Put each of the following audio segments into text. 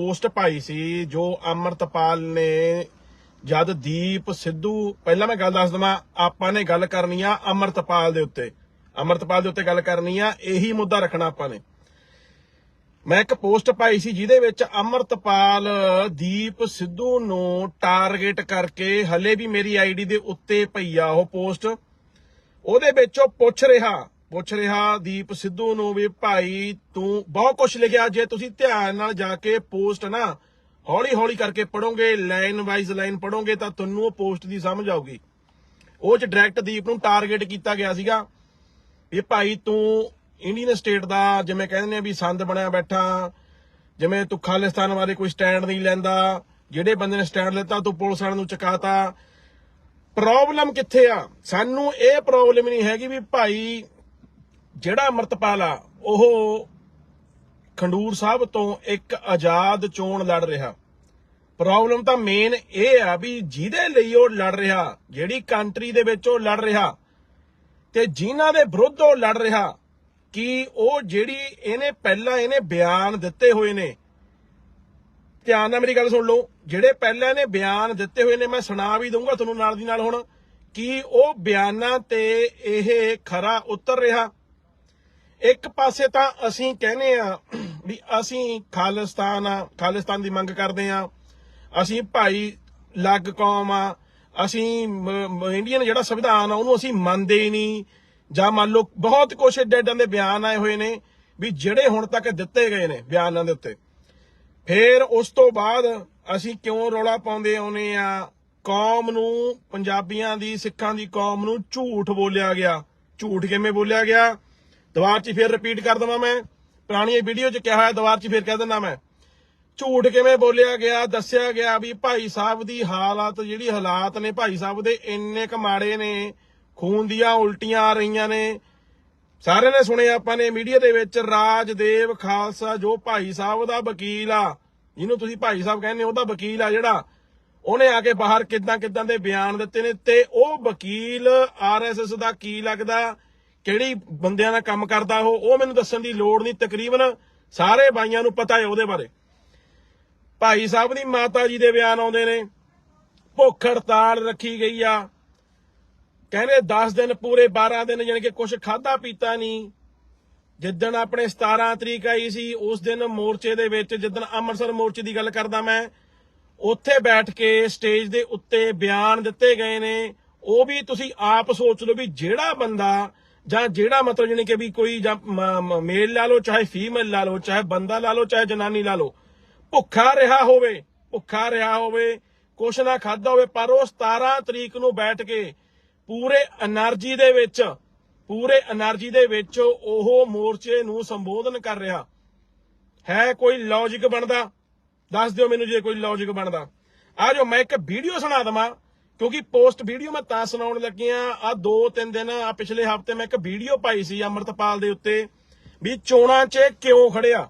Post ਪਾਈ ਸੀ, ਜੋ ਅਮਰਤਪਾਲ ਨੇ ਜਦ ਦੀਪ ਸਿੱਧੂ, ਪਹਿਲਾਂ ਮੈਂ ਗੱਲ ਦੱਸ ਦਵਾਂ, ਆਪਾਂ ਨੇ ਗੱਲ ਕਰਨੀ ਆ ਅਮਰਤਪਾਲ ਦੇ ਉੱਤੇ। ਅਮਰਤਪਾਲ ਦੇ ਉੱਤੇ ਗੱਲ ਕਰਨੀ ਆ, ਇਹੀ ਮੁੱਦਾ ਰੱਖਣਾ ਆਪਾਂ ਨੇ। ਮੈਂ ਇੱਕ ਪੋਸਟ ਪਾਈ ਸੀ, ਜਿਹਦੇ ਵਿੱਚ ਅਮਰਤਪਾਲ ਦੀਪ ਸਿੱਧੂ ਨੂੰ ਟਾਰਗੇਟ ਕਰਕੇ ਹਲੇ ਵੀ ਮੇਰੀ ਆਈਡੀ ਦੇ ਉੱਤੇ ਪਈ ਆ ਉਹ ਪੋਸਟ। ਉਹਦੇ ਵਿੱਚ ਉਹ ਪੁੱਛ ਰਿਹਾ ਪੁੱਛ ਰਿਹਾ ਦੀਪ ਸਿੱਧੂ ਨੂੰ ਵੀ, ਭਾਈ ਤੂੰ ਬਹੁਤ ਕੁਝ ਲਿਖਿਆ, ਜੇ ਤੁਸੀਂ ਧਿਆਨ ਨਾਲ ਜਾ ਕੇ ਪੋਸਟ ਨਾ ਹੌਲੀ ਹੌਲੀ ਕਰਕੇ ਪੜੋਗੇ ਲਾਈਨ ਵਾਈਜ਼ ਲਾਈਨ ਪੜੋਗੇ ਤਾਂ ਤੁਹਾਨੂੰ ਉਹ ਪੋਸਟ ਦੀ ਸਮਝ ਆਊਗੀ। ਉਹ ਚ ਡਾਇਰੈਕਟ ਦੀਪ ਨੂੰ ਟਾਰਗੇਟ ਕੀਤਾ ਗਿਆ ਸੀਗਾ ਵੀ, ਭਾਈ ਤੂੰ ਇੰਡੀਅਨ ਸਟੇਟ ਦਾ, ਜਿਵੇਂ ਕਹਿੰਦੇ ਨੇ ਵੀ ਸੰਦ ਬਣਿਆ ਬੈਠਾ, ਜਿਵੇਂ ਤੂੰ ਖਾਲਿਸਤਾਨ ਬਾਰੇ ਕੋਈ ਸਟੈਂਡ ਨਹੀਂ ਲੈਂਦਾ, ਜਿਹੜੇ ਬੰਦੇ ਨੇ ਸਟੈਂਡ ਲਿੱਤਾ, ਤੂੰ ਪੁਲਿਸ ਵਾਲਿਆਂ ਨੂੰ ਚਕਾਤਾ। ਪ੍ਰੋਬਲਮ ਕਿੱਥੇ ਆ? ਸਾਨੂੰ ਇਹ ਪ੍ਰੋਬਲਮ ਨਹੀਂ ਹੈਗੀ ਵੀ ਭਾਈ ਜਿਹੜਾ ਅਮਰਤਪਾਲ ਆ, ਉਹ ਖੰਡੂਰ ਸਾਹਿਬ ਤੋਂ ਇੱਕ ਆਜ਼ਾਦ ਚੋਣ ਲੜ ਰਿਹਾ। ਪ੍ਰੋਬਲਮ ਤਾਂ ਮੇਨ ਇਹ ਆ ਵੀ ਜਿਹਦੇ ਲਈ ਉਹ ਲੜ ਰਿਹਾ, ਜਿਹੜੀ ਕੰਟਰੀ ਦੇ ਵਿੱਚ ਉਹ ਲੜ ਰਿਹਾ ਤੇ ਜਿਨ੍ਹਾਂ ਦੇ ਵਿਰੁੱਧ ਉਹ ਲੜ ਰਿਹਾ, ਕਿ ਉਹ ਜਿਹੜੀ ਇਹਨੇ ਪਹਿਲਾਂ ਇਹਨੇ ਬਿਆਨ ਦਿੱਤੇ ਹੋਏ ਨੇ, ਧਿਆਨ ਨਾਲ ਮੇਰੀ ਗੱਲ ਸੁਣ ਲਓ, ਜਿਹੜੇ ਪਹਿਲਾਂ ਇਹਨੇ ਬਿਆਨ ਦਿੱਤੇ ਹੋਏ ਨੇ, ਮੈਂ ਸੁਣਾ ਵੀ ਦਊਂਗਾ ਤੁਹਾਨੂੰ ਨਾਲ ਦੀ ਨਾਲ ਹੁਣ, ਕਿ ਉਹ ਬਿਆਨਾਂ ਤੇ ਇਹ ਖਰਾ ਉਤਰ ਰਿਹਾ। ਇੱਕ ਪਾਸੇ ਤਾਂ ਅਸੀਂ ਕਹਿੰਦੇ ਆ ਵੀ ਅਸੀਂ ਖਾਲਿਸਤਾਨ ਆ, ਖਾਲਿਸਤਾਨ ਦੀ ਮੰਗ ਕਰਦੇ ਆ। ਅਸੀਂ ਭਾਈ ਲੱਗ ਕੌਮ ਆ, ਅਸੀਂ ਇੰਡੀਅਨ ਜਿਹੜਾ ਸੰਵਿਧਾਨ ਆ, ਉਹਨੂੰ ਅਸੀਂ ਮੰਨਦੇ ਹੀ ਨਹੀਂ। ਜਾਂ ਮੰਨ ਲਓ ਬਹੁਤ ਕੁਛ ਏਡੇ ਏਦਾਂ ਦੇ ਬਿਆਨ ਆਏ ਹੋਏ ਨੇ ਵੀ ਜਿਹੜੇ ਹੁਣ ਤੱਕ ਦਿੱਤੇ ਗਏ ਨੇ ਬਿਆਨਾਂ ਦੇ ਉੱਤੇ। ਫਿਰ ਉਸ ਤੋਂ ਬਾਅਦ ਅਸੀਂ ਕਿਉਂ ਰੌਲਾ ਪਾਉਂਦੇ ਆਉਨੇ ਆ? ਕੌਮ ਨੂੰ, ਪੰਜਾਬੀਆਂ ਦੀ, ਸਿੱਖਾਂ ਦੀ ਕੌਮ ਨੂੰ ਝੂਠ ਬੋਲਿਆ ਗਿਆ। ਝੂਠ ਕਿਵੇਂ ਬੋਲਿਆ ਗਿਆ? ਦੁਬਾਰ 'ਚ ਫਿਰ ਰਿਪੀਟ ਕਰ ਦਵਾਂ ਮੈਂ। ਪੁਰਾਣੀ ਵੀਡੀਓ 'ਚ ਕਿਹਾ ਹੋਇਆ ਦੁਬਾਰ 'ਚ ਫਿਰ ਕਹਿ ਦਿੰਦਾ ਮੈਂ। ਝੂਠ ਕਿਵੇਂ ਬੋਲਿਆ ਗਿਆ, ਦੱਸਿਆ ਗਿਆ ਵੀ ਭਾਈ ਸਾਹਿਬ ਦੀ ਹਾਲਾਤ ਜਿਹੜੀ ਹਾਲਾਤ ਨੇ ਭਾਈ ਸਾਹਿਬ ਦੇ ਇੰਨੇ ਕ ਮਾੜੇ ਨੇ, ਖੂਨ ਦੀਆਂ ਉਲਟੀਆਂ ਆ ਰਹੀਆਂ ਨੇ। ਸਾਰਿਆਂ ਨੇ ਸੁਣਿਆ ਆਪਾਂ ਨੇ ਮੀਡੀਆ ਦੇ ਵਿੱਚ, ਰਾਜਦੇਵ ਖਾਲਸਾ ਜੋ ਭਾਈ ਸਾਹਿਬ ਦਾ ਵਕੀਲ ਆ, ਜਿਹਨੂੰ ਤੁਸੀਂ ਭਾਈ ਸਾਹਿਬ ਕਹਿੰਦੇ ਉਹਦਾ ਵਕੀਲ ਆ ਜਿਹੜਾ। ਉਹਨੇ ਆ ਕੇ ਬਾਹਰ ਕਿਦਾਂ ਕਿਦਾਂ ਦੇ ਬਿਆਨ ਦਿੱਤੇ ਨੇ ਤੇ ਉਹ ਵਕੀਲ ਆਰਐਸਐਸ ਦਾ ਕੀ ਲੱਗਦਾ ਕਿਹੜੀ ਬੰਦਿਆਂ ਦਾ ਕੰਮ ਕਰਦਾ ਉਹ ਉਹ ਮੈਨੂੰ ਦੱਸਣ ਦੀ ਲੋੜ ਨਹੀਂ। ਤਕਰੀਬਨ ਸਾਰੇ ਬਾਈਆਂ ਨੂੰ ਪਤਾ ਹੈ ਉਹਦੇ ਬਾਰੇ। ਭਾਈ ਸਾਹਿਬ ਦੀ ਮਾਤਾ ਜੀ ਦੇ ਬਿਆਨ ਆਉਂਦੇ ਨੇ। ਭੁੱਖ ਹੜਤਾਲ ਰੱਖੀ ਗਈ ਆ। ਕਹਿੰਦੇ 10 ਦਿਨ ਪੂਰੇ 12 ਦਿਨ ਜਾਣੀ ਕਿ ਕੁਝ ਖਾਦਾ ਪੀਤਾ ਨਹੀਂ। ਜਿੱਦਣ ਆਪਣੇ 17 ਤਰੀਕ ਆਈ ਸੀ, ਉਸ ਦਿਨ ਮੋਰਚੇ ਦੇ ਵਿੱਚ ਜਿੱਦਣ ਅੰਮ੍ਰਿਤਸਰ ਮੋਰਚੇ ਦੀ ਗੱਲ ਕਰਦਾ ਮੈਂ, ਉੱਥੇ ਬੈਠ ਕੇ ਸਟੇਜ ਦੇ ਉੱਤੇ ਬਿਆਨ ਦਿੱਤੇ ਗਏ ਨੇ। ਉਹ ਵੀ ਤੁਸੀਂ ਆਪ ਸੋਚ ਲਓ ਵੀ ਜਿਹੜਾ ਬੰਦਾ ਜਾਂ ਜਿਹੜਾ ਮਤਲਬ ਜਾਨੀ ਕਿ ਵੀ ਕੋਈ ਜਾਂ ਮੇਲ ਲਾ ਲੋ ਚਾਹੇ ਫੀਮੇਲ ਲਾ ਲੋ ਚਾਹੇ ਬੰਦਾ ਲਾ ਲੋ ਚਾਹੇ ਜਨਾਨੀ ਲਾ ਲੋ ਭੁੱਖਾ ਰਿਹਾ ਹੋਵੇ, ਭੁੱਖਾ ਰਿਹਾ ਹੋਵੇ, ਕੁਛ ਨਾ ਖਾਦਾ ਹੋਵੇ, ਪਰ ਉਹ 17 ਤਰੀਕ ਨੂੰ ਬੈਠ ਕੇ ਪੂਰੇ એનર્ਜੀ ਦੇ ਵਿੱਚ, ਪੂਰੇ એનર્ਜੀ ਦੇ ਵਿੱਚ ਉਹ ਮੋਰਚੇ ਨੂੰ ਸੰਬੋਧਨ ਕਰ ਰਿਹਾ। ਹੈ ਕੋਈ ਲੌਜੀਕ ਬਣਦਾ? ਦੱਸ ਦਿਓ ਮੈਨੂੰ ਜੇ ਕੋਈ ਲੌਜੀਕ ਬਣਦਾ। ਆ ਜੋ ਮੈਂ ਇੱਕ ਵੀਡੀਓ ਸੁਣਾ ਦਵਾਂ। ਕਿਉਂਕਿ ਪੋਸਟ ਵੀਡੀਓ ਮੈਂ ਤਾਂ ਸੁਣਾਉਣ ਲੱਗਿਆ ਆ। ਦੋ ਤਿੰਨ ਦਿਨ ਆ ਪਿਛਲੇ ਹਫ਼ਤੇ ਮੈਂ ਇੱਕ ਵੀਡੀਓ ਪਾਈ ਸੀ ਅਮਰਤਪਾਲ ਦੇ ਉੱਤੇ ਵੀ ਚੋਣਾਂ 'ਚ ਕਿਉਂ ਖੜਿਆ?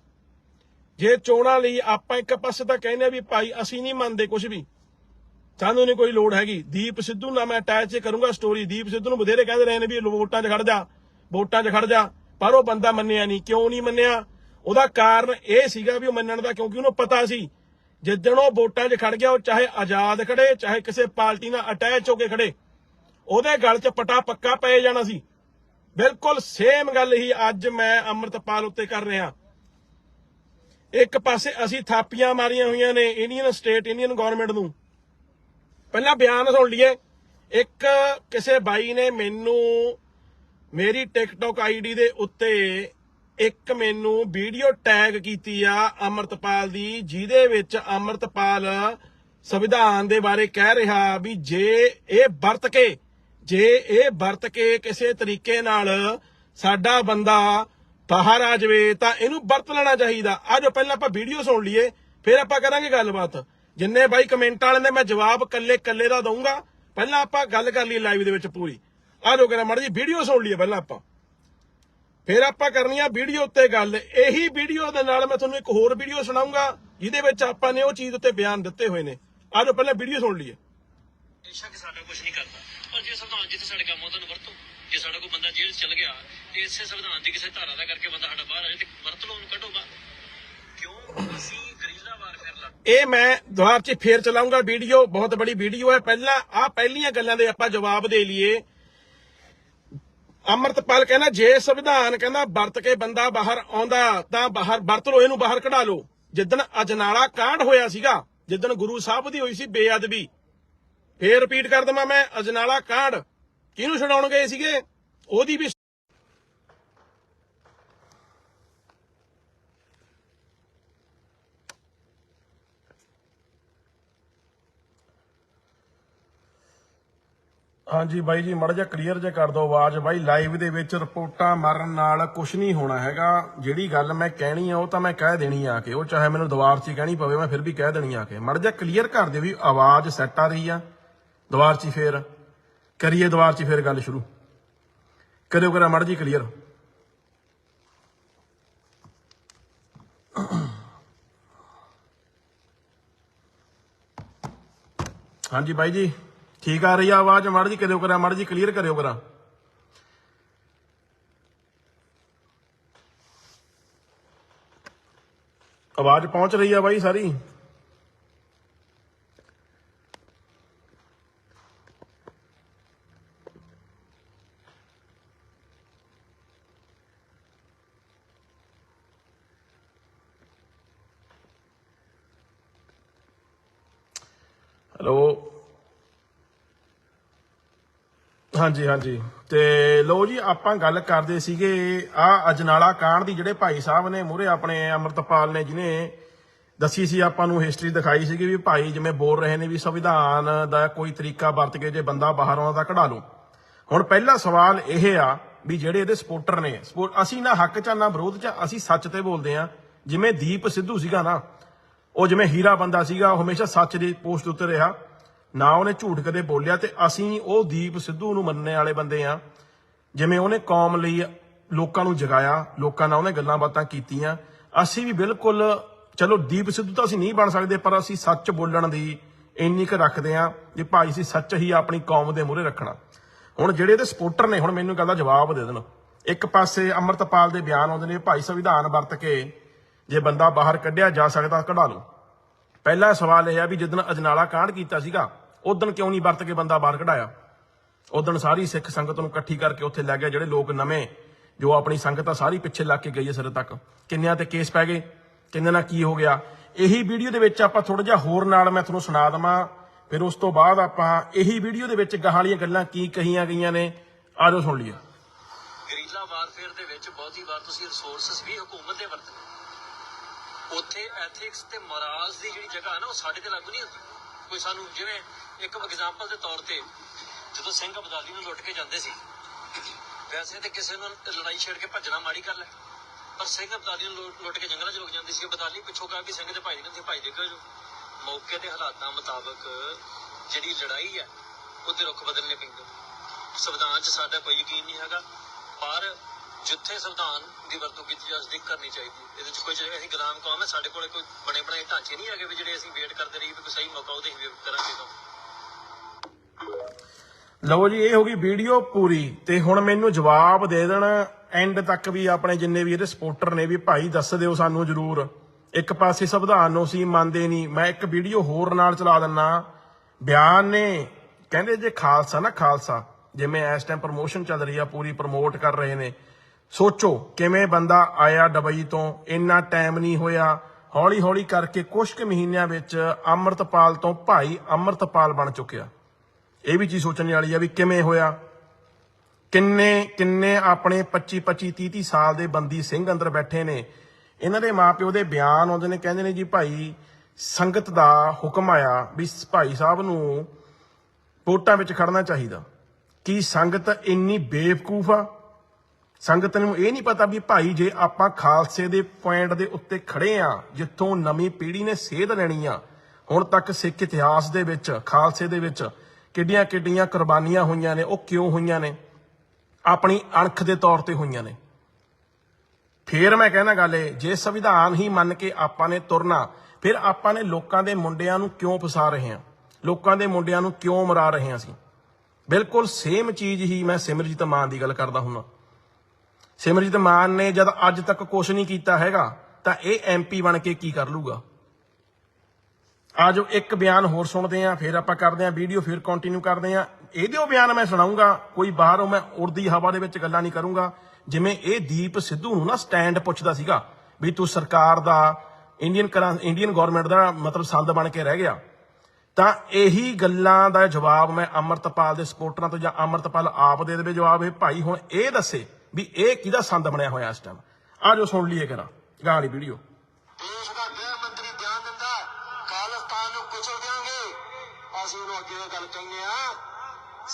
ਜੇ ਚੋਣਾਂ ਲਈ ਆਪਾਂ ਇੱਕ ਪਾਸੇ ਤਾਂ ਕਹਿੰਦੇ ਆ ਵੀ ਭਾਈ ਅਸੀਂ ਨਹੀਂ ਮੰਨਦੇ ਕੁਝ ਵੀ। ਸਾਨੂੰ ਨਹੀਂ ਕੋਈ ਲੋੜ ਹੈਗੀ। ਦੀਪ ਸਿੱਧੂ ਨਾਲ ਮੈਂ ਅਟੈਚ ਕਰੂੰਗਾ ਸਟੋਰੀ ਦੀਪ ਸਿੱਧੂ ਨੂੰ ਬਥੇਰੇ ਕਹਿੰਦੇ ਰਹੇ ਨੇ ਵੀ ਵੋਟਾਂ 'ਚ ਖੜ ਜਾ, ਵੋਟਾਂ 'ਚ ਖੜ ਜਾ। ਪਰ ਉਹ ਬੰਦਾ ਮੰਨਿਆ ਨਹੀਂ। ਕਿਉਂ ਨਹੀਂ ਮੰਨਿਆ? ਉਹਦਾ ਕਾਰਨ ਇਹ ਸੀਗਾ ਵੀ ਉਹ ਮੰਨਣ ਦਾ ਕਿਉਂਕਿ ਉਹਨੂੰ ਪਤਾ ਸੀ ਜਿੱਦਣ ਉਹ ਵੋਟਾਂ 'ਚ ਖੜ ਗਿਆ, ਉਹ ਚਾਹੇ ਆਜ਼ਾਦ ਖੜੇ, ਚਾਹੇ ਕਿਸੇ ਪਾਰਟੀ ਨਾਲ ਅਟੈਚ ਹੋ ਕੇ ਖੜੇ, ਉਹਦੇ ਗਲ 'ਚ ਪਟਾ ਪੱਕਾ ਪਏ ਜਾਣਾ ਸੀ। ਬਿਲਕੁਲ ਸੇਮ ਗੱਲ ਹੀ ਅੱਜ ਮੈਂ ਅੰਮ੍ਰਿਤਪਾਲ ਉੱਤੇ ਕਰ ਰਿਹਾ। ਇੱਕ ਪਾਸੇ ਅਸੀਂ ਥਾਪੀਆਂ ਮਾਰੀਆਂ ਹੋਈਆਂ ਨੇ ਇੰਡੀਅਨ ਸਟੇਟ ਇੰਡੀਅਨ ਗਵਰਨਮੈਂਟ ਨੂੰ। ਪਹਿਲਾਂ ਬਿਆਨ ਸੁਣ ਲਈਏ। ਇੱਕ ਕਿਸੇ ਬਾਈ ਨੇ ਮੈਨੂੰ ਮੇਰੀ ਟਿਕਟੌਕ ਆਈਡੀ ਦੇ ਉੱਤੇ ਇੱਕ ਮੈਨੂੰ ਵੀਡੀਓ ਟੈਗ ਕੀਤੀ ਆ ਅਮਰਤਪਾਲ ਦੀ, ਜਿਹਦੇ ਵਿੱਚ ਅਮਰਤਪਾਲ ਸੰਵਿਧਾਨ ਦੇ ਬਾਰੇ ਕਹਿ ਰਿਹਾ ਵੀ ਜੇ ਇਹ ਵਰਤ ਕੇ, ਜੇ ਇਹ ਵਰਤ ਕੇ ਕਿਸੇ ਤਰੀਕੇ ਨਾਲ ਸਾਡਾ ਬੰਦਾ ਬਾਹਰ ਆ ਜਾਵੇ, ਤਾਂ ਇਹਨੂੰ ਵਰਤ ਲੈਣਾ ਚਾਹੀਦਾ। ਆ ਜੋ ਪਹਿਲਾਂ ਆਪਾਂ ਵੀਡੀਓ ਸੁਣ ਲਈਏ, ਫਿਰ ਆਪਾਂ ਕਰਾਂਗੇ ਗੱਲਬਾਤ। ਜਿੰਨੇ ਬਾਈ ਕਮੈਂਟ ਵਾਲੇ ਨੇ ਮੈਂ ਜਵਾਬ ਕੱਲੇ ਕੱਲੇ ਦਾ ਦਊਂਗਾ, ਪਹਿਲਾਂ ਆਪਾਂ ਗੱਲ ਕਰ ਲਈਏ ਲਾਈਵ ਦੇ ਵਿੱਚ ਪੂਰੀ। ਆ ਜੋ ਕਹਿੰਦਾ ਮੜ ਜੀ, ਵੀਡੀਓ ਸੁਣ ਲਈਏ ਪਹਿਲਾਂ ਆਪਾਂ। ਫਿਰ ਆਪਾਂ ਕਰਨੀ ਆ ਵੀਡੀਓ ਉੱਤੇ ਗੱਲ। ਇਹੀ ਵੀਡੀਓ ਦੇ ਨਾਲ ਮੈਂ ਤੁਹਾਨੂੰ ਇੱਕ ਹੋਰ ਵੀਡੀਓ ਸੁਣਾਉਂਗਾ ਜਿਹਦੇ ਵਿੱਚ ਆਪਾਂ ਨੇ ਉਹ ਚੀਜ਼ ਉੱਤੇ ਬਿਆਨ ਦਿੱਤੇ ਹੋਏ ਨੇ। ਆ ਜੋ ਪਹਿਲਾਂ ਵੀਡੀਓ ਸੁਣ ਲਈਏ। ਬੇਸ਼ੱਕ ਸਾਡਾ ਕੁਝ ਨਹੀਂ ਕਰਦਾ। ਪਰ ਜੇ ਸੰਵਿਧਾਨ ਜਿੱਥੇ ਸਾਡੇ ਕੰਮ ਆਉਂਦਾ ਨੂੰ ਵਰਤੋ। ਜੇ ਸਾਡਾ ਕੋਈ ਬੰਦਾ ਜੇਲ੍ਹ ਚਲ ਗਿਆ ਤੇ ਇਸੇ ਸੰਵਿਧਾਨ ਦੀ ਕਿਸੇ ਧਾਰਾ ਦਾ ਕਰਕੇ ਬੰਦਾ ਸਾਡਾ ਬਾਹਰ ਆ ਜਾਏ ਤੇ ਵਰਤ ਲਓ ਉਹਨੂੰ ਕੱਢੋ ਬਾਹਰ। ਕਿਉਂ? ਅਸੀਂ ਗਰੀਲਾ ਵਾਰਫੇਅਰ ਇਹ ਮੈਂ ਦੁਆਰ 'ਚ ਫੇਰ ਚਲਾਉਂਗਾ ਵੀਡੀਓ। ਬਹੁਤ ਬੜੀ ਵੀਡੀਓ ਹੈ। ਪਹਿਲਾਂ ਆ ਪਹਿਲੀਆਂ ਗੱਲਾਂ ਦੇ ਆਪਾਂ ਜਵਾਬ ਦੇ ਲਈਏ। ਅਮਰਤਪਾਲ ਕਹਿੰਦਾ, ਜੇ ਸੰਵਿਧਾਨ ਕਹਿੰਦਾ ਵਰਤ ਕੇ ਬੰਦਾ ਬਾਹਰ ਆਉਂਦਾ, ਤਾਂ ਬਾਹਰ ਵਰਤ ਲੋ ਇਹਨੂੰ ਬਾਹਰ ਕਢਾ ਲੋ ਜਿੱਦਣ ਅਜਨਾਲਾ ਕਾਂਡ ਹੋਇਆ ਸੀਗਾ, ਜਿੱਦਣ ਗੁਰੂ ਸਾਹਿਬ ਦੀ ਹੋਈ ਸੀ ਬੇਅਦਬੀ। ਫੇਰ ਰਿਪੀਟ ਕਰ ਦਵਾਂ ਮੈਂ, ਅਜਨਾਲਾ ਕਾਂਡ। ਕਿਹਨੂੰ ਛਡਾਉਣ ਗਏ ਸੀਗੇ? ਉਹਦੀ ਵੀ ਹਾਂਜੀ ਬਾਈ ਜੀ, ਮੜ ਜਿਹਾ ਕਲੀਅਰ ਜੇ ਕਰ ਦਿਓ ਆਵਾਜ਼। ਬਾਈ ਲਾਈਵ ਦੇ ਵਿੱਚ ਰਿਪੋਰਟਾਂ ਮਾਰਨ ਨਾਲ ਕੁਝ ਨਹੀਂ ਹੋਣਾ ਹੈਗਾ। ਜਿਹੜੀ ਗੱਲ ਮੈਂ ਕਹਿਣੀ ਆ, ਉਹ ਤਾਂ ਮੈਂ ਕਹਿ ਦੇਣੀ ਆ ਕੇ ਉਹ ਚਾਹੇ ਮੈਨੂੰ ਦੁਬਾਰ 'ਚ ਹੀ ਕਹਿਣੀ ਪਵੇ, ਮੈਂ ਫਿਰ ਵੀ ਕਹਿ ਦੇਣੀ ਆ ਕੇ ਮੜ ਜਿਹਾ ਕਲੀਅਰ ਕਰ ਦਿਓ ਵੀ ਆਵਾਜ਼ ਸੈੱਟ ਆ ਰਹੀ ਆ। ਦੁਬਾਰ 'ਚ ਹੀ ਫੇਰ। ਕਰੀਏ ਦੁਬਾਰ 'ਚ ਹੀ ਫੇਰ ਗੱਲ ਸ਼ੁਰੂ। ਕਰਿਓ ਕਰਾ ਮੜ ਜੀ ਕਲੀਅਰ ਹਾਂਜੀ ਬਾਈ ਜੀ। ਠੀਕ ਆ ਰਹੀ ਆ ਆਵਾਜ਼, ਮੜ ਜੀ ਕਰਿਓ ਕਰਾ, ਮੜ ਜੀ ਕਲੀਅਰ ਕਰਿਓ ਕਰਾ। ਆਵਾਜ਼ ਪਹੁੰਚ ਰਹੀ ਆ ਬਾਈ ਸਾਰੀ। ਹੈਲੋ ਹਾਂਜੀ ਹਾਂਜੀ। ਤੇ ਲੋ ਜੀ, ਆਪਾਂ ਗੱਲ ਕਰਦੇ ਸੀਗੇ ਆ ਅਜਨਾਲਾ ਕਾਂਡ ਦੀ, ਜਿਹੜੇ ਭਾਈ ਸਾਹਿਬ ਨੇ ਮੂਰੇ ਆਪਣੇ ਅਮਰਤਪਾਲ ਨੇ ਜਿਹਨੇ ਦੱਸੀ ਸੀ, ਆਪਾਂ ਨੂੰ ਹਿਸਟਰੀ ਦਿਖਾਈ ਸੀਗੀ ਵੀ ਭਾਈ ਜਿਵੇਂ ਬੋਲ ਰਹੇ ਨੇ ਵੀ ਸੰਵਿਧਾਨ ਦਾ ਕੋਈ ਤਰੀਕਾ ਵਰਤ ਕੇ ਜੇ ਬੰਦਾ ਬਾਹਰ ਆਉਂਦਾ ਤਾਂ ਕਢਾ ਲਓ। ਹੁਣ ਪਹਿਲਾ ਸਵਾਲ ਇਹ ਆ ਵੀ ਜਿਹੜੇ ਇਹਦੇ ਸਪੋਰਟਰ ਨੇ ਅਸੀਂ ਨਾ ਹੱਕ ਚ ਨਾ ਵਿਰੋਧ ਚ ਅਸੀਂ ਸੱਚ ਤੇ ਬੋਲਦੇ ਆ। ਜਿਵੇਂ ਦੀਪ ਸਿੱਧੂ ਸੀਗਾ ਨਾ, ਉਹ ਜਿਵੇਂ ਹੀਰਾ ਬੰਦਾ ਸੀਗਾ, ਉਹ ਹਮੇਸ਼ਾ ਸੱਚ ਦੀ ਪੋਸਟ ਉੱਤੇ ਰਿਹਾ। ਨਾ ਉਹਨੇ ਝੂਠ ਕਦੇ ਬੋਲਿਆ ਤੇ ਅਸੀਂ ਉਹ ਦੀਪ ਸਿੱਧੂ ਨੂੰ ਮੰਨਣ ਵਾਲੇ ਬੰਦੇ ਆ। ਜਿਵੇਂ ਉਹਨੇ ਕੌਮ ਲਈ ਲੋਕਾਂ ਨੂੰ ਜਗਾਇਆ, ਲੋਕਾਂ ਨਾਲ ਉਹਨੇ ਗੱਲਾਂ ਬਾਤਾਂ ਕੀਤੀਆਂ। ਅਸੀਂ ਵੀ ਬਿਲਕੁਲ, ਚਲੋ ਦੀਪ ਸਿੱਧੂ ਤਾਂ ਅਸੀਂ ਨਹੀਂ ਬਣ ਸਕਦੇ, ਪਰ ਅਸੀਂ ਸੱਚ ਬੋਲਣ ਦੀ ਇੰਨੀ ਕੁ ਰੱਖਦੇ ਆ ਕਿ ਭਾਈ ਅਸੀਂ ਸੱਚ ਹੀ ਆਪਣੀ ਕੌਮ ਦੇ ਮੂਹਰੇ ਰੱਖਣਾ। ਹੁਣ ਜਿਹੜੇ ਇਹਦੇ ਸਪੋਰਟਰ ਨੇ, ਹੁਣ ਮੈਨੂੰ ਗੱਲ ਦਾ ਜਵਾਬ ਦੇ ਦੇਣ। ਇੱਕ ਪਾਸੇ ਅਮਰਤਪਾਲ ਦੇ ਬਿਆਨ ਆਉਂਦੇ ਨੇ ਭਾਈ ਸੰਵਿਧਾਨ ਵਰਤ ਕੇ ਜੇ ਬੰਦਾ ਬਾਹਰ ਕੱਢਿਆ ਜਾ ਸਕਦਾ, ਕਢਾ ਲਓ। ਪਹਿਲਾ ਸਵਾਲ ਇਹ ਆ ਵੀ ਜਦੋਂ ਅਜਨਾਲਾ ਕਾਂਡ ਕੀਤਾ ਸੀਗਾ ਉਦੋਂ ਕਿਉਂ ਨਹੀਂ ਵਰਤ ਕੇ ਬੰਦਾ ਬਾਹਰ ਕਢਾਇਆ? ਉਦੋਂ ਸਾਰੀ ਸਿੱਖ ਸੰਗਤ ਨੂੰ ਇਕੱਠੀ ਕਰਕੇ ਉੱਥੇ ਲੈ ਗਿਆ ਜਿਹੜੇ ਲੋਕ ਨਵੇਂ, ਜੋ ਆਪਣੀ ਸੰਗਤ ਆ, ਸਾਰੀ ਪਿੱਛੇ ਲੱਗ ਕੇ ਗਈ ਹੈ ਸਿਰੇ ਤੱਕ। ਕਿੰਨਿਆਂ ਤੇ ਕੇਸ ਪੈ ਗਏ ਕਿੰਨੇ ਨਾਲ ਕੀ ਹੋ ਗਿਆ? ਇਹੀ ਵੀਡੀਓ ਦੇ ਵਿੱਚ ਆਪਾਂ ਥੋੜਾ ਜਿਹਾ ਹੋਰ ਨਾਲ ਮੈਂ ਤੁਹਾਨੂੰ ਸੁਣਾ ਦਵਾਂ। ਫਿਰ ਉਸ ਤੋਂ ਬਾਅਦ ਆਪਾਂ ਇਹੀ ਵੀਡੀਓ ਦੇ ਵਿੱਚ ਗਾਹਾਂ ਵਾਲੀਆਂ ਗੱਲਾਂ ਕੀ ਕਹੀਆਂ ਗਈਆਂ ਨੇ ਆਜੋ ਸੁਣ ਲਈਏ। ਗਰੀਲਾ ਵਾਰਫੇਅਰ ਦੇ ਵਿੱਚ ਬਹੁਤੀ ਵਾਰ ਤੁਸੀਂ ਰਿਸੋਰਸਸ ਵੀ ਹਕੂਮਤ ਦੇ ਵਰਤਦੇ ਉੱਥੇ ਐਥਿਕਸ ਤੇ ਮੋਰਲਸ ਦੀ ਜਿਹੜੀ ਜਗ੍ਹਾ ਹੈ ਨਾ, ਉਹ ਸਾਡੇ ਤੇ ਲਾਗੂ ਨਹੀਂ ਹੁੰਦੀ। ਕੋਈ ਸਾਨੂੰ ਜਿਵੇਂ ਇੱਕ ਐਗਜ਼ਾਮਪਲ ਦੇ ਤੌਰ ਤੇ ਜਦੋਂ ਸਿੰਘ ਅਬਦਾਲੀ ਨੂੰ ਲੁੱਟ ਕੇ ਜਾਂਦੇ ਸੀ, ਵੈਸੇ ਤੇ ਕਿਸੇ ਨੂੰ ਲੜਾਈ ਛੇੜ ਕੇ ਭੱਜਣਾ ਮਾੜੀ ਗੱਲ ਹੈ, ਪਰ ਸਿੰਘ ਅਬਦਾਲੀ ਨੂੰ ਲੁੱਟ- ਕੇ ਜੰਗਲਾਂ 'ਚ ਲੁਕ ਜਾਂਦੇ ਸੀ। ਅਬਦਾਲੀ ਪਿੱਛੋਂ ਕਹਾ ਵੀ ਸਿੰਘ ਦੇ ਭਾਈ ਦੇ ਭਾਈ ਦੇ ਜੋ, ਮੌਕੇ ਦੇ ਹਾਲਾਤਾਂ ਮੁਤਾਬਕ ਜਿਹੜੀ ਲੜਾਈ ਹੈ, ਉਹਦੇ ਰੁਖ ਬਦਲਨੇ ਪੈਂਦੇ। ਸੰਵਿਧਾਨ 'ਚ ਸਾਡਾ ਕੋਈ ਯਕੀਨ ਨਹੀਂ ਹੈਗਾ, ਪਰ ਜਿੱਥੇ ਸੰਵਿਧਾਨ ਦੀ ਵਰਤੋਂ ਕੀਤੀ ਜਾ ਸਕਦੀ ਕਰਨੀ ਚਾਹੀਦੀ ਇਹਦੇ 'ਚ ਕੋਈ ਜਿਹੜੇ ਅਸੀਂ ਗੁਲਾਮ ਕੌਮ ਹੈ, ਸਾਡੇ ਕੋਲੇ ਕੋਈ ਬਣੇ ਬਣਾਏ ਢਾਂਚੇ ਨਹੀਂ ਹੈਗੇ ਵੀ ਜਿਹੜੇ ਅਸੀਂ ਵੇਟ ਕਰਦੇ ਰਹੀਏ ਵੀ ਕੋਈ ਸਹੀ ਮੌਕਾ ਉਹਦੇ ਹੀ ਕਰਾਂਗੇ। ਤਾਂ ਲਓ ਜੀ, ਇਹ ਹੋ ਗਈ ਵੀਡੀਓ ਪੂਰੀ ਤੇ ਹੁਣ ਮੈਨੂੰ ਜਵਾਬ ਦੇ ਦੇਣ। ਐਂਡ ਤੱਕ ਵੀ ਆਪਣੇ ਜਿੰਨੇ ਵੀ ਇਹਦੇ ਸਪੋਰਟਰ ਨੇ ਵੀ ਭਾਈ ਦੱਸ ਦਿਓ ਸਾਨੂੰ ਜਰੂਰ। ਇੱਕ ਪਾਸੇ ਸੰਵਿਧਾਨ ਨੂੰ ਅਸੀਂ ਮੰਨਦੇ ਨਹੀਂ। ਮੈਂ ਇੱਕ ਵੀਡੀਓ ਹੋਰ ਨਾਲ ਚਲਾ ਦਿੰਨਾ। ਬਿਆਨ ਨੇ, ਕਹਿੰਦੇ ਜੇ ਖਾਲਸਾ ਨਾ ਖਾਲਸਾ ਜਿਵੇਂ ਇਸ ਟਾਈਮ ਪ੍ਰਮੋਸ਼ਨ ਚੱਲ ਰਹੀ ਆ, ਪੂਰੀ ਪ੍ਰਮੋਟ ਕਰ ਰਹੇ ਨੇ। ਸੋਚੋ ਕਿਵੇਂ ਬੰਦਾ ਆਇਆ ਦੁਬਈ ਤੋਂ, ਇੰਨਾ ਟਾਈਮ ਨਹੀਂ ਹੋਇਆ। ਹੌਲੀ ਹੌਲੀ ਕਰਕੇ ਕੁਝ ਕੁ ਮਹੀਨਿਆਂ ਵਿੱਚ ਅੰਮ੍ਰਿਤਪਾਲ ਤੋਂ ਭਾਈ ਅੰਮ੍ਰਿਤਪਾਲ ਬਣ ਚੁੱਕਿਆ। ਇਹ ਵੀ ਚੀਜ਼ ਸੋਚਣ ਵਾਲੀ ਆ ਵੀ ਕਿਵੇਂ ਹੋਇਆ? ਕਿੰਨੇ ਕਿੰਨੇ ਆਪਣੇ 25 25 30 30 ਸਾਲ ਦੇ ਬੰਦੀ ਸਿੰਘ ਅੰਦਰ ਬੈਠੇ ਨੇ। ਇਹਨਾਂ ਦੇ ਮਾਪਿਓ ਦੇ ਬਿਆਨ ਆਉਂਦੇ ਨੇ, ਕਹਿੰਦੇ ਨੇ ਜੀ ਭਾਈ ਸੰਗਤ ਦਾ ਹੁਕਮ ਆਇਆ ਵੀ ਭਾਈ ਸਾਹਿਬ ਨੂੰ ਵੋਟਾਂ ਵਿੱਚ ਖੜਨਾ ਚਾਹੀਦਾ। ਕੀ ਸੰਗਤ ਇੰਨੀ ਬੇਵਕੂਫ ਆ? ਸੰਗਤ ਨੂੰ ਇਹ ਨਹੀਂ ਪਤਾ ਵੀ ਭਾਈ ਜੇ ਆਪਾਂ ਖਾਲਸੇ ਦੇ ਪੁਆਇੰਟ ਦੇ ਉੱਤੇ ਖੜੇ ਆ, ਜਿੱਥੋਂ ਨਵੀਂ ਪੀੜ੍ਹੀ ਨੇ ਸੇਧ ਲੈਣੀ ਆ, ਹੁਣ ਤੱਕ ਸਿੱਖ ਇਤਿਹਾਸ ਦੇ ਵਿੱਚ, ਖਾਲਸੇ ਦੇ ਵਿੱਚ ਕਿੱਡੀਆਂ ਕਿੱਡੀਆਂ ਕੁਰਬਾਨੀਆਂ ਹੋਈਆਂ ਨੇ, ਉਹ ਕਿਉਂ ਹੋਈਆਂ ਨੇ? ਆਪਣੀ ਅਣਖ ਦੇ ਤੌਰ ਤੇ ਹੋਈਆਂ ਨੇ। ਫੇਰ ਮੈਂ ਕਹਿਣਾ ਗੱਲ ਇਹ, ਜੇ ਸੰਵਿਧਾਨ ਹੀ ਮੰਨ ਕੇ ਆਪਾਂ ਨੇ ਤੁਰਨਾ, ਫਿਰ ਆਪਾਂ ਨੇ ਲੋਕਾਂ ਦੇ ਮੁੰਡਿਆਂ ਨੂੰ ਕਿਉਂ ਫਸਾ ਰਹੇ ਹਾਂ? ਲੋਕਾਂ ਦੇ ਮੁੰਡਿਆਂ ਨੂੰ ਕਿਉਂ ਮਰਾ ਰਹੇ ਹਾਂ ਅਸੀਂ? ਬਿਲਕੁਲ ਸੇਮ ਚੀਜ਼ ਹੀ ਮੈਂ ਸਿਮਰਜੀਤ ਮਾਨ ਦੀ ਗੱਲ ਕਰਦਾ ਹੁੰਨਾ। ਸਿਮਰਜੀਤ ਮਾਨ ਨੇ ਜਦ ਅੱਜ ਤੱਕ ਕੁਝ ਨਹੀਂ ਕੀਤਾ ਹੈਗਾ, ਤਾਂ ਇਹ ਐਮਪੀ ਬਣ ਕੇ ਕੀ ਕਰ ਲੂਗਾ? ਆਜੋ ਇੱਕ ਬਿਆਨ ਹੋਰ ਸੁਣਦੇ ਆਂ ਫਿਰ ਆਪਾਂ ਕਰਦੇ ਆਂ ਵੀਡੀਓ, ਫਿਰ ਕੰਟੀਨਿਊ ਕਰਦੇ ਆਂ ਇਹਦੇ ਬਿਆਨ ਮੈਂ ਸੁਣਾਉਂਗਾ, ਕੋਈ ਬਾਹਰੋਂ ਮੈਂ ਉੜਦੀ ਹਵਾ ਦੇ ਵਿੱਚ ਗੱਲਾਂ ਨਹੀਂ ਕਰੂੰਗਾ। ਜਿਵੇਂ ਇਹ ਦੀਪ ਸਿੱਧੂ ਨੂੰ ਨਾ ਸਟੈਂਡ ਪੁੱਛਦਾ ਸੀਗਾ ਵੀ ਤੂੰ ਸਰਕਾਰ ਦਾ ਇੰਡੀਅਨ ਕਰਾਂ ਇੰਡੀਅਨ ਗਵਰਨਮੈਂਟ ਦਾ ਮਤਲਬ ਸੰਦ ਬਣ ਕੇ ਰਹਿ ਗਿਆ। ਤਾਂ ਇਹੀ ਗੱਲਾਂ ਦਾ ਜਵਾਬ ਮੈਂ ਅਮਰਤਪਾਲ ਦੇ ਸਪੋਰਟਰਾਂ ਤੋਂ ਜਾਂ ਅਮਰਤਪਾਲ ਆਪ ਦੇ ਦੇਵੇ ਜਵਾਬ ਇਹ ਭਾਈ ਹੁਣ ਇਹ ਦੱਸੇ ਵੀ ਇਹ ਕਿਹਦਾ ਸੰਦ ਬਣਿਆ ਹੋਇਆ ਇਸ ਟਾਈਮ ਆਜੋ ਸੁਣ ਲਈਏ ਕਰਾਂ ਗਾਂ ਵਾਲੀ ਵੀਡੀਓ।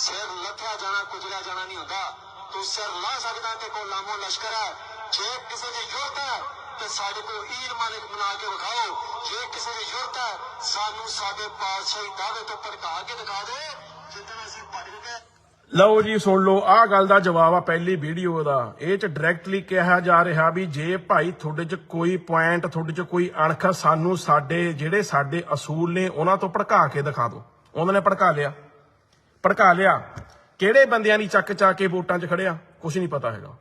ਸਿਰ ਲੱਥਿਆ ਜਾਣਾ ਕੁਚਲਿਆ ਜਾਣਾ ਨਹੀਂ ਹੁੰਦਾ। ਤੂੰ ਸਿਰ ਲਾ ਸਕਦਾ ਤੇ ਕੋ ਲਾਮੋ ਲਸ਼ਕਰ ਹੈ। ਜੇ ਕਿਸੇ ਦੀ ਜ਼ਰੂਰਤ ਹੈ, ਤੇ ਸਾਡੇ ਕੋਲ ਈਰ ਮਾਲਿਕ ਬਣਾ ਕੇ ਵਿਖਾਓ। ਜੇ ਕਿਸੇ ਦੀ ਜ਼ਰੂਰਤ ਹੈ, ਸਾਨੂੰ ਸਾਡੇ ਪਾਤਸ਼ਾਹੀ ਦਾਅਵੇ ਤੋਂ ਭੜਕਾ ਕੇ ਦਿਖਾ ਦੇ। ਜਿੱਦਣ ਅਸੀਂ ਭਟਕ ਗਏ। ਲਓ ਜੀ, ਸੁਣ ਲਓ, ਆਹ ਗੱਲ ਦਾ ਜਵਾਬ ਆ ਪਹਿਲੀ ਵੀਡੀਓ ਦਾ। ਇਹ ਚ ਡਾਇਰੈਕਟਲੀ ਕਿਹਾ ਜਾ ਰਿਹਾ ਵੀ ਜੇ ਭਾਈ ਤੁਹਾਡੇ ਚ ਕੋਈ ਪੁਆਇੰਟ ਤੁਹਾਡੇ ਚ ਕੋਈ ਅਣਖ ਸਾਨੂੰ ਸਾਡੇ, ਜਿਹੜੇ ਸਾਡੇ ਅਸੂਲ ਨੇ, ਉਹਨਾਂ ਤੋਂ ਭੜਕਾ ਕੇ ਦਿਖਾ ਦਿਓ। ਉਹਨਾਂ ਨੇ ਭੜਕਾ ਲਿਆ। ਭੜਕਾ ਲਿਆ। ਕਿਹੜੇ ਬੰਦਿਆਂ ਦੀ ਚੱਕ ਚਾ ਕੇ ਵੋਟਾਂ 'ਚ ਖੜਿਆ? ਕੁਝ ਨਹੀਂ ਪਤਾ ਹੈਗਾ।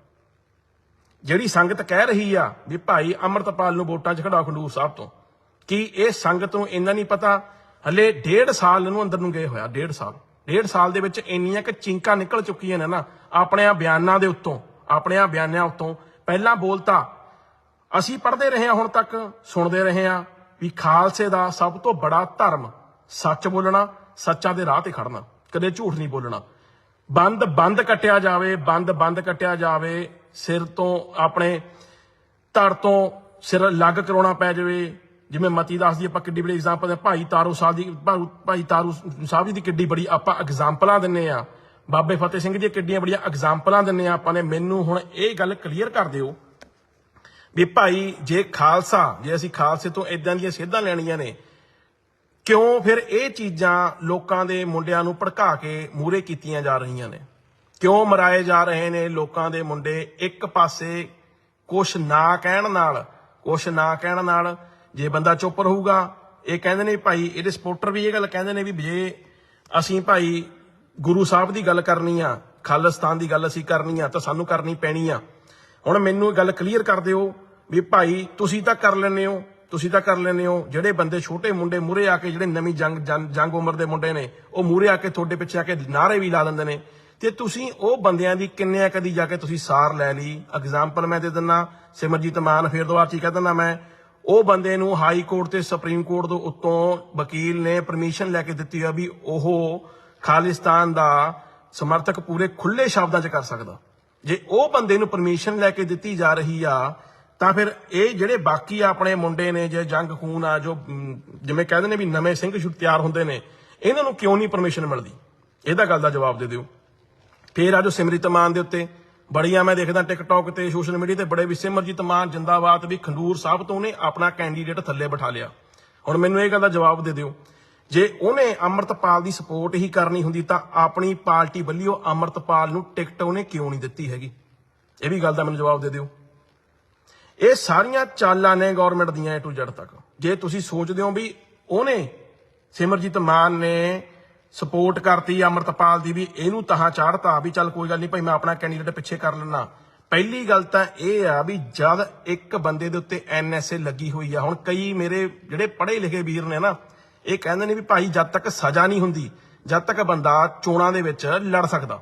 ਜਿਹੜੀ ਸੰਗਤ ਕਹਿ ਰਹੀ ਆ ਵੀ ਭਾਈ ਅਮਰਤਪਾਲ ਨੂੰ ਵੋਟਾਂ 'ਚ ਖੜਾ ਖੰਡੂਰ ਸਾਹਿਬ ਤੋਂ, ਕੀ ਇਹ ਸੰਗਤ ਨੂੰ ਇੰਨਾ ਨਹੀਂ ਪਤਾ? ਹਲੇ ਡੇਢ ਸਾਲ ਨੂੰ ਅੰਦਰ ਨੂੰ ਗਏ ਹੋਇਆ ਡੇਢ ਸਾਲ। ਡੇਢ ਸਾਲ ਦੇ ਵਿੱਚ ਇੰਨੀਆਂ ਕਿ ਚਿੰਕਾਂ ਨਿਕਲ ਚੁੱਕੀਆਂ ਨੇ ਨਾ ਆਪਣੇ ਆ ਬਿਆਨਾਂ ਦੇ ਉੱਤੋਂ ਆਪਣੇ ਆ ਬਿਆਨਾਂ ਉੱਤੋਂ। ਪਹਿਲਾਂ ਬੋਲਤਾ, ਅਸੀਂ ਪੜ੍ਹਦੇ ਰਹੇ ਹਾਂ ਹੁਣ ਤੱਕ, ਸੁਣਦੇ ਰਹੇ ਹਾਂ ਵੀ ਖਾਲਸੇ ਦਾ ਸਭ ਤੋਂ ਬੜਾ ਧਰਮ ਸੱਚ ਬੋਲਣਾ, ਸੱਚਾਂ ਦੇ ਰਾਹ ਤੇ ਖੜਨਾ। ਕਦੇ ਝੂਠ ਨਹੀਂ ਬੋਲਣਾ। ਬੰਦ ਬੰਦ ਕੱਟਿਆ ਜਾਵੇ, ਬੰਦ ਬੰਦ ਕੱਟਿਆ ਜਾਵੇ, ਸਿਰ ਤੋਂ ਆਪਣੇ ਧੜ ਤੋਂ ਸਿਰ ਲੱਗ ਕਰਾਉਣਾ ਪੈ ਜਾਵੇ। ਜਿਵੇਂ ਮਤੀ ਦਾਸ ਦੀ ਆਪਾਂ ਕਿੱਡੀ ਬੜੀ ਐਗਜ਼ਾਮਪਲ ਹੈ, ਭਾਈ ਤਾਰੂ ਸਾਹਿਬ ਦੀ ਭਾਊ- ਭਾਈ ਤਾਰੂ ਸਾਹਿਬ ਜੀ ਦੀ ਕਿੱਡੀ ਬੜੀ ਆਪਾਂ ਐਗਜ਼ਾਮਪਲਾਂ ਦਿੰਨੇ ਆ। ਬਾਬੇ ਫਤਿਹ ਸਿੰਘ ਦੀਆਂ ਕਿੱਡੀਆਂ ਬੜੀਆਂ ਐਗਜ਼ਾਮਪਲਾਂ ਦਿੰਨੇ ਆ ਆਪਾਂ ਨੇ। ਮੈਨੂੰ ਹੁਣ ਇਹ ਗੱਲ ਕਲੀਅਰ ਕਰ ਦਿਓ ਵੀ ਭਾਈ ਜੇ ਖਾਲਸਾ, ਜੇ ਅਸੀਂ ਖਾਲਸੇ ਤੋਂ ਇਦਾਂ ਦੀਆਂ ਸੇਧਾਂ ਲੈਣੀਆਂ ਨੇ ਕਿਉਂ ਫਿਰ ਇਹ ਚੀਜ਼ਾਂ ਲੋਕਾਂ ਦੇ ਮੁੰਡਿਆਂ ਨੂੰ ਭੜਕਾ ਕੇ ਮੂਰੇ ਕੀਤੀਆਂ ਜਾ ਰਹੀਆਂ ਨੇ? ਕਿਉਂ ਮਰਾਏ ਜਾ ਰਹੇ ਨੇ ਲੋਕਾਂ ਦੇ ਮੁੰਡੇ ਇੱਕ ਪਾਸੇ ਕੁਛ ਨਾ ਕਹਿਣ ਨਾਲ, ਕੁਛ ਨਾ ਕਹਿਣ ਨਾਲ ਜੇ ਬੰਦਾ ਚੁੱਪ ਰਹੂਗਾ? ਇਹ ਕਹਿੰਦੇ ਨੇ ਭਾਈ, ਇਹਦੇ ਸਪੋਰਟਰ ਵੀ ਇਹ ਗੱਲ ਕਹਿੰਦੇ ਨੇ ਵੀ ਜੇ ਅਸੀਂ ਭਾਈ ਗੁਰੂ ਸਾਹਿਬ ਦੀ ਗੱਲ ਕਰਨੀ ਆ, ਖਾਲਿਸਤਾਨ ਦੀ ਗੱਲ ਅਸੀਂ ਕਰਨੀ ਆ, ਤਾਂ ਸਾਨੂੰ ਕਰਨੀ ਪੈਣੀ ਆ। ਹੁਣ ਮੈਨੂੰ ਇਹ ਗੱਲ ਕਲੀਅਰ ਕਰ ਦਿਓ ਵੀ ਭਾਈ ਤੁਸੀਂ ਤਾਂ ਕਰ ਲੈਂਦੇ ਹੋ ਤੁਸੀਂ ਤਾਂ ਕਰ ਲੈਂਦੇ ਹੋ, ਜਿਹੜੇ ਬੰਦੇ ਛੋਟੇ ਮੁੰਡੇ ਮੂਰੇ ਆ ਕੇ ਜਿਹੜੇ ਨਵੀਂ ਜੰਗ ਜੰਗ- ਉਮਰ ਦੇ ਮੁੰਡੇ ਨੇ, ਉਹ ਮੂਰੇ ਆ ਕੇ ਤੁਹਾਡੇ ਪਿੱਛੇ ਆ ਕੇ ਨਾਰੇ ਵੀ ਲਾ ਦਿੰਦੇ ਨੇ। ਤੇ ਤੁਸੀਂ ਉਹ ਬੰਦਿਆਂ ਦੀ ਕਿੰਨਿਆਂ ਕਦੀ ਜਾ ਕੇ ਤੁਸੀਂ ਸਾਰ ਲੈ ਲਈ? ਐਗਜ਼ਾਮਪਲ ਮੈਂ ਦੇ ਦਿੰਨਾ, ਸਿਮਰਜੀਤ ਮਾਨ, ਫੇਰ ਦੁਬਾਰਾ ਚ ਕਹਿ ਦਿੰਦਾ ਮੈਂ। ਉਹ ਬੰਦੇ ਨੂੰ ਹਾਈ ਕੋਰਟ ਤੇ ਸੁਪਰੀਮ ਕੋਰਟ ਦੇ ਉੱਤੋਂ ਵਕੀਲ ਨੇ ਪਰਮਿਸ਼ਨ ਲੈ ਕੇ ਦਿੱਤੀ ਆ ਵੀ ਉਹ ਖਾਲਿਸਤਾਨ ਦਾ ਸਮਰਥਕ ਪੂਰੇ ਖੁੱਲੇ ਸ਼ਬਦਾਂ 'ਚ ਕਰ ਸਕਦਾ। ਜੇ ਉਹ ਬੰਦੇ ਨੂੰ ਪਰਮਿਸ਼ਨ ਲੈ ਕੇ ਦਿੱਤੀ ਜਾ ਰਹੀ ਆ ਤਾਂ ਫਿਰ ਇਹ ਜਿਹੜੇ ਬਾਕੀ ਆਪਣੇ ਮੁੰਡੇ ਨੇ ਜੇ ਜੰਗ ਖੂਨ ਆ, ਜੋ ਜਿਵੇਂ ਕਹਿੰਦੇ ਨੇ ਵੀ ਨਵੇਂ ਸਿੰਘ ਸ਼ੁਰੂ ਤਿਆਰ ਹੁੰਦੇ ਨੇ, ਇਹਨਾਂ ਨੂੰ ਕਿਉਂ ਨਹੀਂ ਪਰਮਿਸ਼ਨ ਮਿਲਦੀ? ਇਹਦਾ ਗੱਲ ਦਾ ਜਵਾਬ ਦੇ ਦਿਓ। ਫਿਰ ਆ ਜੋ ਸਿਮਰਜੀਤ ਮਾਨ ਦੇ ਉੱਤੇ, ਬੜੀਆਂ ਮੈਂ ਦੇਖਦਾ ਟਿਕਟੌਕ ਤੇ ਸੋਸ਼ਲ ਮੀਡੀਆ ਤੇ, ਬੜੇ ਵੀ ਸਿਮਰਜੀਤ ਮਾਨ, ਜਿੰਦਾਬਾਦ, ਵੀ ਖੰਡੂਰ ਸਾਹਿਬ ਤੋਂ ਉਹਨੇ ਆਪਣਾ ਕੈਂਡੀਡੇਟ ਥੱਲੇ ਬਿਠਾ ਲਿਆ। ਹੁਣ ਮੈਨੂੰ ਇਹ ਗੱਲ ਦਾ ਜਵਾਬ ਦੇ ਦਿਓ। ਜੇ ਉਹਨੇ ਅਮਰਤਪਾਲ ਦੀ ਸਪੋਰਟ ਹੀ ਕਰਨੀ ਹੁੰਦੀ, ਤਾਂ ਆਪਣੀ ਪਾਰਟੀ ਵੱਲੋਂ ਅਮਰਤਪਾਲ ਨੂੰ ਟਿਕਟ ਉਹਨੇ ਕਿਉਂ ਨਹੀਂ ਦਿੱਤੀ ਹੈਗੀ? ਇਹ ਵੀ ਗੱਲ ਦਾ ਮੈਨੂੰ ਜਵਾਬ ਦੇ ਦਿਓ। ਇਹ ਸਾਰੀਆਂ ਚਾਲਾਂ ਨੇ ਗਵਰਨਮੈਂਟ ਦੀਆਂ A to Z ਤੱਕ। ਜੇ ਤੁਸੀਂ ਸੋਚਦੇ ਹੋ ਵੀ ਉਹਨੇ ਸਿਮਰਜੀਤ ਮਾਨ ਨੇ ਸਪੋਰਟ ਕਰਤੀ, ਅਮਰਤਪਾਲ ਦੀ ਵੀ, ਇਹਨੂੰ ਤਹਾਂ ਚਾੜਤਾ ਵੀ ਚੱਲ ਕੋਈ ਗੱਲ ਨਹੀਂ ਭਾਈ, ਮੈਂ ਆਪਣਾ ਕੈਂਡੀਡੇਟ ਪਿੱਛੇ ਕਰ ਲੈਣਾ ਪਹਿਲੀ ਗੱਲ ਤਾਂ ਇਹ ਆ ਵੀ ਜਦ ਇੱਕ ਬੰਦੇ ਦੇ ਉੱਤੇ ਐਨਐਸਏ ਲੱਗੀ ਹੋਈ ਆ, ਹੁਣ ਕਈ ਮੇਰੇ ਜਿਹੜੇ ਪੜ੍ਹੇ ਲਿਖੇ ਵੀਰ ਨੇ ਨਾ, ਇਹ ਕਹਿੰਦੇ ਨੇ ਵੀ ਭਾਈ ਜਦ ਤੱਕ ਸਜ਼ਾ ਨਹੀਂ ਹੁੰਦੀ, ਜਦ ਤੱਕ ਬੰਦਾ ਚੋਣਾਂ ਦੇ ਵਿੱਚ ਲੜ ਸਕਦਾ।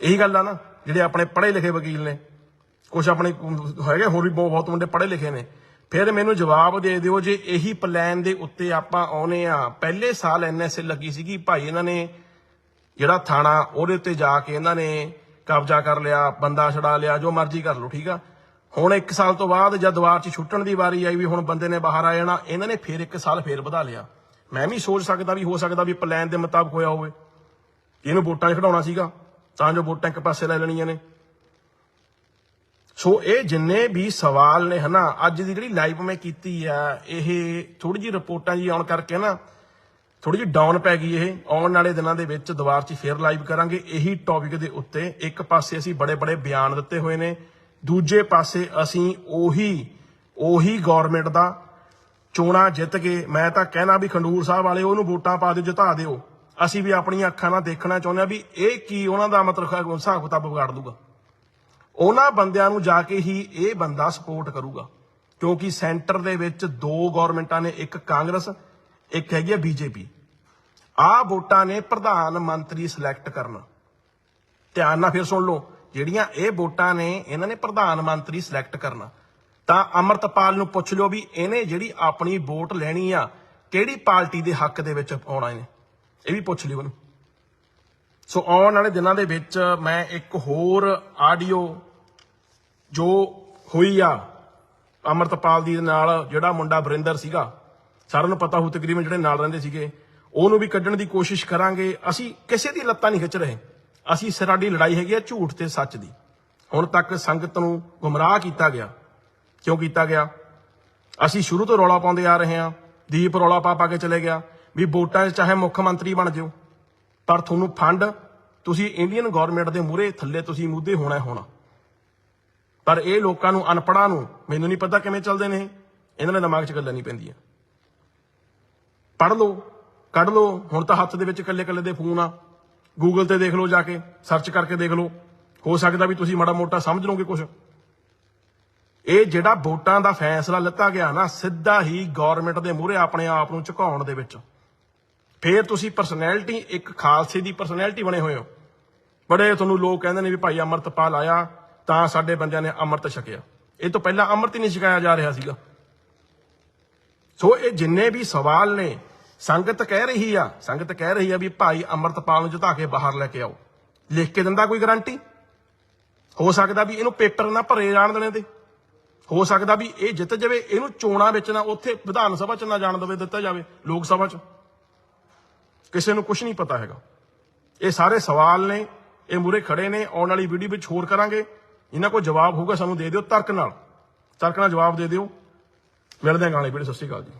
ਇਹੀ ਗੱਲ ਆ ਨਾ, ਜਿਹੜੇ ਆਪਣੇ ਪੜ੍ਹੇ ਲਿਖੇ ਵਕੀਲ ਨੇ। ਕੁਝ ਆਪਣੇ ਹੈਗੇ ਹੋਰ ਵੀ ਬਹੁਤ ਬਹੁਤ ਮੁੰਡੇ ਪੜ੍ਹੇ ਲਿਖੇ ਨੇ। ਫਿਰ ਮੈਨੂੰ ਜਵਾਬ ਦੇ ਦਿਓ ਜੇ ਇਹੀ ਪਲਾਨ ਦੇ ਉੱਤੇ ਆਪਾਂ ਆਉਨੇ ਆ। ਪਹਿਲੇ ਸਾਲ ਐਨਐਸਏ ਲੱਗੀ ਸੀਗੀ, ਭਾਈ ਇਹਨਾਂ ਨੇ ਜਿਹੜਾ ਥਾਣਾ ਉਹਦੇ ਉੱਤੇ ਜਾ ਕੇ ਇਹਨਾਂ ਨੇ ਕਬਜ਼ਾ ਕਰ ਲਿਆ, ਬੰਦਾ ਛਡਾ ਲਿਆ, ਜੋ ਮਰਜ਼ੀ ਕਰ ਲਓ, ਠੀਕ ਆ? ਹੁਣ 1 ਸਾਲ ਤੋਂ ਬਾਅਦ ਜਦ ਦੁਆਰ 'ਚ ਛੁੱਟਣ ਦੀ ਵਾਰੀ ਆਈ ਵੀ ਹੁਣ ਬੰਦੇ ਨੇ ਬਾਹਰ ਆ ਜਾਣਾ, ਇਹਨਾਂ ਨੇ ਫਿਰ 1 ਸਾਲ ਫੇਰ ਵਧਾ ਲਿਆ। ਮੈਂ ਵੀ ਸੋਚ ਸਕਦਾ ਵੀ, ਹੋ ਸਕਦਾ ਵੀ ਪਲਾਨ ਦੇ ਮੁਤਾਬਕ ਹੋਇਆ ਹੋਵੇ। ਇਹਨੂੰ ਵੋਟਾਂ 'ਚ ਖੜਾਉਣਾ ਸੀਗਾ, ਤਾਂ ਜੋ ਵੋਟਾਂ ਇੱਕ ਪਾਸੇ ਲੈ ਲੈਣੀਆਂ ਨੇ। ਸੋ ਇਹ ਜਿੰਨੇ ਵੀ ਸਵਾਲ ਨੇ ਹਨਾ, ਅੱਜ ਦੀ ਜਿਹੜੀ ਲਾਈਵ ਮੈਂ ਕੀਤੀ ਆ, ਇਹ ਥੋੜੀ ਜੀ ਰਿਪੋਰਟਾਂ ਜੀ ਆਉਣ ਕਰਕੇ ਨਾ ਥੋੜੀ ਜਿਹੀ ਡਾਊਨ ਪੈ ਗਈ ਇਹ। ਆਉਣ ਵਾਲੇ ਦਿਨਾਂ ਦੇ ਵਿੱਚ ਦੁਬਾਰਾ 'ਚ ਫੇਰ ਲਾਈਵ ਕਰਾਂਗੇ। ਇਹੀ ਟੌਪਿਕ ਦੇ ਉੱਤੇ ਇੱਕ ਪਾਸੇ ਅਸੀਂ ਬੜੇ ਬੜੇ ਬਿਆਨ ਦਿੱਤੇ ਹੋਏ ਨੇ, ਦੂਜੇ ਪਾਸੇ ਅਸੀਂ ਉਹੀ ਉਹੀ ਗਵਰਨਮੈਂਟ ਦਾ ਚੋਣਾਂ ਜਿੱਤ ਕੇ, ਮੈਂ ਤਾਂ ਕਹਿਣਾ ਵੀ ਖੰਡੂਰ ਸਾਹਿਬ ਵਾਲੇ, ਉਹਨੂੰ ਵੋਟਾਂ ਪਾ ਦਿਓ, ਜਿਤਾ ਦਿਓ। ਅਸੀਂ ਵੀ ਆਪਣੀਆਂ ਅੱਖਾਂ ਨਾਲ ਦੇਖਣਾ ਚਾਹੁੰਦੇ ਆ ਵੀ ਇਹ ਕੀ ਉਹਨਾਂ ਦਾ ਮਤਲਬ ਹਿਸਾਬ ਕਿਤਾਬ ਵਿਗਾੜ ਦੂਗਾ ਉਹਨਾਂ ਬੰਦਿਆਂ ਨੂੰ ਜਾ ਕੇ ਹੀ ਇਹ ਬੰਦਾ ਸਪੋਰਟ ਕਰੂਗਾ। ਕਿਉਂਕਿ ਸੈਂਟਰ ਦੇ ਵਿੱਚ ਦੋ ਗਵਰਨਮੈਂਟਾਂ ਨੇ, ਇੱਕ ਕਾਂਗਰਸ, ਇੱਕ ਹੈਗੀ ਹੈ ਬੀਜੇਪੀ। ਆਹ ਵੋਟਾਂ ਨੇ ਪ੍ਰਧਾਨ ਮੰਤਰੀ ਸਿਲੈਕਟ ਕਰਨਾ। ਧਿਆਨ ਨਾਲ ਫਿਰ ਸੁਣ ਲਓ, ਜਿਹੜੀਆਂ ਇਹ ਵੋਟਾਂ ਨੇ, ਇਹਨਾਂ ਨੇ ਪ੍ਰਧਾਨ ਮੰਤਰੀ ਸਿਲੈਕਟ ਕਰਨਾ। ਤਾਂ ਅਮਰਤਪਾਲ ਨੂੰ ਪੁੱਛ ਲਿਓ ਵੀ ਇਹਨੇ ਜਿਹੜੀ ਆਪਣੀ ਵੋਟ ਲੈਣੀ ਆ, ਕਿਹੜੀ ਪਾਰਟੀ ਦੇ ਹੱਕ ਦੇ ਵਿੱਚ ਆਉਣਾ ਇਹਨੇ? ਇਹ ਵੀ ਪੁੱਛ ਲਿਓ ਉਹਨੂੰ ਸੋ ਆਉਣ ਵਾਲੇ ਦਿਨਾਂ ਦੇ ਵਿੱਚ ਮੈਂ ਇੱਕ ਹੋਰ ਆਡੀਓ ਜੋ ਹੋਈ ਆ ਅਮਰਤਪਾਲ ਦੀ ਨਾਲ ਜਿਹੜਾ ਮੁੰਡਾ ਵਰਿੰਦਰ ਸੀਗਾ, ਸਾਰਿਆਂ ਨੂੰ ਪਤਾ ਹੋਊ ਤਕਰੀਬਨ ਜਿਹੜੇ ਨਾਲ ਰਹਿੰਦੇ ਸੀਗੇ, ਉਹਨੂੰ ਵੀ ਕੱਢਣ ਦੀ ਕੋਸ਼ਿਸ਼ ਕਰਾਂਗੇ। ਅਸੀਂ ਕਿਸੇ ਦੀ ਲੱਤਾਂ ਨਹੀਂ ਖਿੱਚ ਰਹੇ। ਅਸੀਂ ਸਾਡੀ ਲੜਾਈ ਹੈਗੀ ਆ ਝੂਠ ਤੇ ਸੱਚ ਦੀ। ਹੁਣ ਤੱਕ ਸੰਗਤ ਨੂੰ ਗੁੰਮਰਾਹ ਕੀਤਾ ਗਿਆ। ਕਿਉਂ ਕੀਤਾ ਗਿਆ? ਅਸੀਂ ਸ਼ੁਰੂ ਤੋਂ ਰੌਲਾ ਪਾਉਂਦੇ ਆ ਰਹੇ ਹਾਂ। ਦੀਪ ਰੌਲਾ ਪਾ ਪਾ ਕੇ ਚਲੇ ਗਿਆ। ਵੀ ਵੋਟਾਂ 'ਚ ਚਾਹੇ ਮੁੱਖ ਮੰਤਰੀ ਬਣ ਜਿਓ। ਪਰ ਤੁਹਾਨੂੰ ਫੰਡ, ਤੁਸੀਂ ਇੰਡੀਅਨ ਗਵਰਨਮੈਂਟ ਦੇ ਮੂਹਰੇ ਥੱਲੇ ਤੁਸੀਂ ਮੁੱਦੇ ਹੋਣਾ ਹੋਣਾ। ਪਰ ਇਹ ਲੋਕਾਂ ਨੂੰ ਅਨਪੜਾਂ ਨੂੰ ਮੈਨੂੰ ਨਹੀਂ ਪਤਾ ਕਿਵੇਂ ਚੱਲਦੇ ਨੇ ਇਹਨਾਂ ਦੇ ਦਿਮਾਗ 'ਚ ਗੱਲਾਂ ਨਹੀਂ ਪੈਂਦੀਆਂ। ਪੜ੍ਹ ਲਓ, ਕੱਢ ਲਓ, ਹੁਣ ਤਾਂ ਹੱਥ ਦੇ ਵਿੱਚ ਇਕੱਲੇ ਇਕੱਲੇ ਦੇ ਫੋਨ ਆ। ਗੂਗਲ ਤੇ ਦੇਖ ਲਓ ਜਾ ਕੇ ਸਰਚ ਕਰਕੇ ਦੇਖ ਲਓ। ਹੋ ਸਕਦਾ ਵੀ ਤੁਸੀਂ ਮਾੜਾ ਮੋਟਾ ਸਮਝ ਲਓਗੇ ਕੁਝ ਇਹ ਜਿਹੜਾ ਵੋਟਾਂ ਦਾ ਫੈਸਲਾ ਲਿੱਤਾ ਗਿਆ ਨਾ, ਸਿੱਧਾ ਹੀ ਗਵਰਨਮੈਂਟ ਦੇ ਮੂਹਰੇ ਆਪਣੇ ਆਪ ਨੂੰ ਝੁਕਾਉਣ ਦੇ ਵਿੱਚ। ਫੇਰ ਤੁਸੀਂ ਪਰਸਨੈਲਿਟੀ ਇੱਕ ਖਾਲਸੇ ਦੀ ਪਰਸਨੈਲਿਟੀ ਬਣੇ ਹੋਏ ਹੋ। ਬੜੇ ਤੁਹਾਨੂੰ ਲੋਕ ਕਹਿੰਦੇ ਨੇ ਵੀ ਭਾਈ ਅਮਰਤਪਾਲ ਆਇਆ ਤਾਂ ਸਾਡੇ ਬੰਦਿਆਂ ਨੇ ਅੰਮ੍ਰਿਤ ਛਕਿਆ। ਇਹ ਤੋਂ ਪਹਿਲਾਂ ਅੰਮ੍ਰਿਤ ਹੀ ਨਹੀਂ ਛਕਾਇਆ ਜਾ ਰਿਹਾ ਸੀਗਾ। ਸੋ ਇਹ ਜਿੰਨੇ ਵੀ ਸਵਾਲ ਨੇ, ਸੰਗਤ ਕਹਿ ਰਹੀ ਆ, ਸੰਗਤ ਕਹਿ ਰਹੀ ਆ ਵੀ ਭਾਈ ਅੰਮ੍ਰਿਤਪਾਲ ਨੂੰ ਜਿਤਾ ਕੇ ਬਾਹਰ ਲੈ ਕੇ ਆਓ। ਲਿਖ ਕੇ ਦਿੰਦਾ ਕੋਈ ਗਾਰੰਟੀ ਹੋ ਸਕਦਾ ਵੀ ਇਹਨੂੰ ਪੇਪਰ ਨਾ ਭਰੇ ਜਾਣ ਦੇਣੇ ਤੇ। ਹੋ ਸਕਦਾ ਵੀ ਇਹ ਜਿੱਤ ਜਾਵੇ, ਇਹਨੂੰ ਚੋਣਾਂ ਵਿੱਚ ਨਾ, ਉੱਥੇ ਵਿਧਾਨ ਸਭਾ ਚ ਨਾ ਜਾਣ ਦੇਵੇ, ਦਿੱਤਾ ਜਾਵੇ, ਲੋਕ ਸਭਾ ਚ। ਕਿਸੇ ਨੂੰ ਕੁਝ ਨਹੀਂ ਪਤਾ ਹੈਗਾ। ਇਹ ਸਾਰੇ ਸਵਾਲ ਨੇ, ਇਹ ਮੂਰੇ ਖੜੇ ਨੇ, ਆਉਣ ਵਾਲੀ ਵੀਡੀਓ ਵਿੱਚ ਹੋਰ ਕਰਾਂਗੇ। ਇਹਨਾਂ ਕੋਲ ਜਵਾਬ ਹੋਊਗਾ ਸਾਨੂੰ ਦੇ ਦਿਓ ਤਰਕ ਨਾਲ। ਤਰਕ ਨਾਲ ਜਵਾਬ ਦੇ ਦਿਓ। ਮਿਲਦੇ ਹਾਂ ਗਾਣੇ ਵੀਡੀਓ ਸਤਿ ਸ਼੍ਰੀ ਅਕਾਲ ਜੀ।